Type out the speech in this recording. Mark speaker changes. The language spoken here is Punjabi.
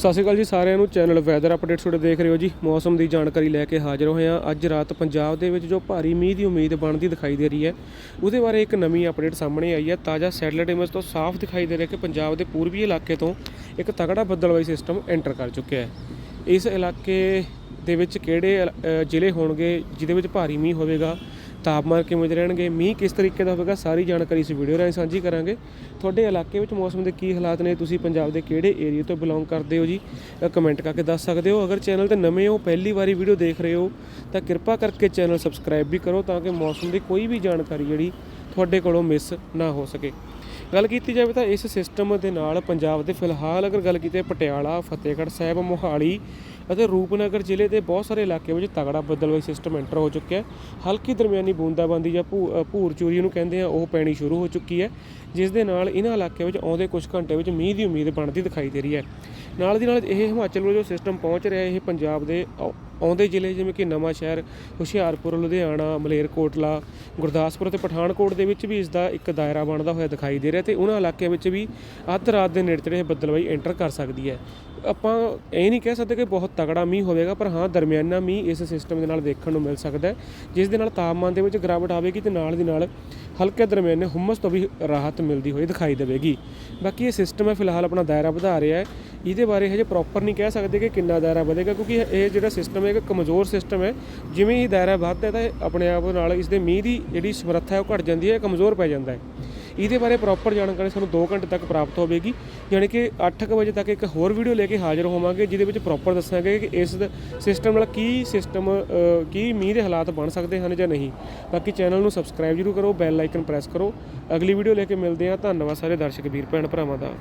Speaker 1: ਸਤਿ ਸ਼੍ਰੀ ਅਕਾਲ ਜੀ ਸਾਰਿਆਂ ਨੂੰ। ਚੈਨਲ ਵੈਦਰ ਅਪਡੇਟਸ ਤੁਹਾਡੇ ਦੇਖ ਰਹੇ ਹੋ ਜੀ। ਮੌਸਮ ਦੀ ਜਾਣਕਾਰੀ ਲੈ ਕੇ ਹਾਜ਼ਰ ਹੋਏ ਹਾਂ। ਅੱਜ ਰਾਤ ਪੰਜਾਬ ਦੇ ਵਿੱਚ ਜੋ ਭਾਰੀ ਮੀਂਹ ਦੀ ਉਮੀਦ ਬਣਦੀ ਦਿਖਾਈ ਦੇ ਰਹੀ ਹੈ, ਉਹਦੇ ਬਾਰੇ ਇੱਕ ਨਵੀਂ ਅਪਡੇਟ ਸਾਹਮਣੇ ਆਈ ਹੈ। ਤਾਜ਼ਾ ਸੈਟਲਾਈਟ ਇਮੇਜ ਤੋਂ ਸਾਫ਼ ਦਿਖਾਈ ਦੇ ਰਿਹਾ ਕਿ ਪੰਜਾਬ ਦੇ ਪੂਰਬੀ ਇਲਾਕੇ ਤੋਂ ਇੱਕ ਤਗੜਾ ਬੱਦਲਵਾਈ ਸਿਸਟਮ ਐਂਟਰ ਕਰ ਚੁੱਕਿਆ ਹੈ। ਇਸ ਇਲਾਕੇ ਦੇ ਵਿੱਚ ਕਿਹੜੇ ਜ਼ਿਲ੍ਹੇ ਹੋਣਗੇ, ਜਿਹਦੇ ਵਿੱਚ ਭਾਰੀ ਮੀਂਹ ਹੋਵੇਗਾ? ਤਾਪਮਾਨ ਕਿਵੇਂ ਦੇ ਰਹਿਣਗੇ, ਮੀਂਹ ਕਿਸ ਤਰੀਕੇ ਦਾ ਹੋਵੇਗਾ, ਸਾਰੀ ਜਾਣਕਾਰੀ ਇਸ ਵੀਡੀਓ ਰਾਹੀਂ ਸਾਂਝੀ ਕਰਾਂਗੇ। ਤੁਹਾਡੇ ਇਲਾਕੇ ਵਿੱਚ ਮੌਸਮ ਦੇ ਕੀ ਹਾਲਾਤ ਨੇ, ਤੁਸੀਂ ਪੰਜਾਬ ਦੇ ਕਿਹੜੇ ਏਰੀਆ ਤੋਂ ਬਿਲੋਂਗ ਕਰਦੇ ਹੋ ਜੀ? ਕਮੈਂਟ ਕਰਕੇ ਦੱਸ ਸਕਦੇ ਹੋ। ਅਗਰ ਚੈਨਲ ਤੇ ਨਵੇਂ ਹੋ, ਪਹਿਲੀ ਵਾਰੀ ਵੀਡੀਓ ਦੇਖ ਰਹੇ ਹੋ, ਤਾਂ ਕਿਰਪਾ ਕਰਕੇ ਚੈਨਲ ਸਬਸਕ੍ਰਾਈਬ ਵੀ ਕਰੋ ਤਾਂ ਕਿ ਮੌਸਮ ਦੀ ਕੋਈ ਵੀ ਜਾਣਕਾਰੀ ਜਿਹੜੀ ਤੁਹਾਡੇ ਕੋਲੋਂ ਮਿਸ ਨਾ ਹੋ ਸਕੇ। ਗੱਲ ਕੀਤੀ ਜਾਵੇ ਤਾਂ ਇਸ ਸਿਸਟਮ ਦੇ ਨਾਲ ਪੰਜਾਬ ਦੇ ਫਿਲਹਾਲ ਅਗਰ ਗੱਲ ਕੀਤੀ ਪਟਿਆਲਾ ਫਤਿਹਗੜ੍ਹ ਸਾਹਿਬ ਮੋਹਾਲੀ ਅਤੇ ਰੂਪਨਗਰ ਜ਼ਿਲ੍ਹੇ ਦੇ ਬਹੁਤ ਸਾਰੇ ਇਲਾਕੇ ਵਿੱਚ ਤਗੜਾ ਬੱਦਲਵਾਈ ਸਿਸਟਮ ਐਂਟਰ ਹੋ ਚੁੱਕਿਆ ਹੈ। ਹਲਕੀ ਦਰਮਿਆਨੀ ਬੂੰਦਾਬਾਂਦੀ ਜਾਂ ਭੂ- ਅ, ਭੂਰ ਚੋਰੀ ਨੂੰ ਕਹਿੰਦੇ ਆ ਉਹ ਪੈਣੀ ਸ਼ੁਰੂ ਹੋ ਚੁੱਕੀ ਹੈ ਜਿਸ ਦੇ ਨਾਲ ਇਹਨਾਂ ਇਲਾਕਿਆਂ ਵਿੱਚ ਆਉਂਦੇ ਕੁਝ ਘੰਟੇ ਵਿੱਚ ਮੀਂਹ ਦੀ ਉਮੀਦ ਬਣਦੀ ਦਿਖਾਈ ਦੇ ਰਹੀ ਹੈ। ਨਾਲ ਦੀ ਨਾਲ ਇਹ ਹਿਮਾਚਲ ਵੱਲੋਂ ਜੋ ਸਿਸਟਮ ਪਹੁੰਚ ਰਿਹਾ ਇਹ ਪੰਜਾਬ ਦੇ ਆਉਂਦੇ ਜ਼ਿਲ੍ਹੇ ਜਿਵੇਂ ਕਿ ਨਵਾਂ ਸ਼ਹਿਰ, ਹੁਸ਼ਿਆਰਪੁਰ, ਲੁਧਿਆਣਾ, ਮਲੇਰਕੋਟਲਾ, ਗੁਰਦਾਸਪੁਰ ਅਤੇ ਪਠਾਨਕੋਟ ਦੇ ਵਿੱਚ ਵੀ ਇਸ ਦਾ ਇੱਕ ਦਾਇਰਾ ਬਣਦਾ ਹੋਇਆ ਦਿਖਾਈ ਦੇ ਰਿਹਾ ਤੇ ਉਹਨਾਂ ਇਲਾਕਿਆਂ ਵਿੱਚ ਵੀ ਅੱਧ ਰਾਤ ਦੇ ਨੇੜੇ ਤੇੜੇ ਇਹ ਐਂਟਰ ਕਰ ਸਕਦੀ ਹੈ। ਆਪਾਂ ਇਹ ਨਹੀਂ ਕਹਿ ਸਕਦੇ ਕਿ ਬਹੁਤ ਤਗੜਾ ਮੀਂਹ ਹੋਵੇਗਾ, ਪਰ ਹਾਂ, ਦਰਮਿਆਨਾ ਮੀਂਹ ਇਸ ਸਿਸਟਮ ਦੇ ਨਾਲ ਦੇਖਣ ਨੂੰ ਮਿਲ ਸਕਦਾ ਜਿਸ ਦੇ ਨਾਲ ਤਾਪਮਾਨ ਦੇ ਵਿੱਚ ਗਿਰਾਵਟ ਆਵੇਗੀ ਤੇ ਨਾਲ ਦੀ ਨਾਲ ਹਲਕੇ ਦਰਮਿਆਨੇ ਹੁਮਸ ਤੋਂ ਵੀ ਰਾਹਤ ਮਿਲਦੀ ਹੋਈ ਦਿਖਾਈ ਦੇਵੇਗੀ। ਬਾਕੀ ਇਹ ਸਿਸਟਮ ਹੈ, ਫਿਲਹਾਲ ਆਪਣਾ ਦਾਇਰਾ ਵਧਾ ਰਿਹਾ ਹੈ। ਇਹਦੇ ਬਾਰੇ ਹਜੇ ਪ੍ਰੋਪਰ ਨਹੀਂ ਕਹਿ ਸਕਦੇ ਕਿ ਕਿੰਨਾ ਦਾਇਰਾ ਵਧੇਗਾ, ਕਿਉਂਕਿ ਇਹ ਜਿਹੜਾ ਸਿਸਟਮ ਹੈ, ਇੱਕ ਕਮਜ਼ੋਰ ਸਿਸਟਮ ਹੈ। ਜਿਵੇਂ ਹੀ ਦਾਇਰਾ ਵੱਧਦਾ ਤਾਂ ਆਪਣੇ ਆਪ ਨਾਲ ਇਸ ਦੇ ਮੀਂਹ ਦੀ ਜਿਹੜੀ ਸਮਰੱਥਾ ਹੈ, ਉਹ ਘਟ ਜਾਂਦੀ ਹੈ ਕਮਜ਼ੋਰ ਪੈ ਜਾਂਦਾ ਹੈ। ਇਹਦੇ ਬਾਰੇ ਪ੍ਰੋਪਰ ਜਾਣਕਾਰੀ ਸਾਨੂੰ 2 ਘੰਟੇ ਤੱਕ ਪ੍ਰਾਪਤ ਹੋਵੇਗੀ। ਯਾਨੀ ਕਿ 8:00 ਵਜੇ ਤੱਕ ਇੱਕ ਹੋਰ ਵੀਡੀਓ ਲੈ ਕੇ ਹਾਜ਼ਰ ਹੋਵਾਂਗੇ, ਜਿਹਦੇ ਵਿੱਚ ਪ੍ਰੋਪਰ ਦੱਸਾਂਗੇ ਕਿ ਇਸ ਸਿਸਟਮ ਨਾਲ ਕੀ ਸਿਸਟਮ ਕੀ ਮੀਂਹ ਦੇ ਹਾਲਾਤ ਬਣ ਸਕਦੇ ਹਨ ਜਾਂ ਨਹੀਂ। ਬਾਕੀ ਚੈਨਲ ਨੂੰ ਸਬਸਕ੍ਰਾਈਬ ਜ਼ਰੂਰ ਕਰੋ ਬੈਲ ਆਈਕਨ ਪ੍ਰੈਸ ਕਰੋ। ਅਗਲੀ ਵੀਡੀਓ ਲੈ ਕੇ ਮਿਲਦੇ ਹਾਂ। ਧੰਨਵਾਦ ਸਾਰੇ ਦਰਸ਼ਕ, ਵੀਰ ਭੈਣ ਭਰਾਵਾਂ ਦਾ।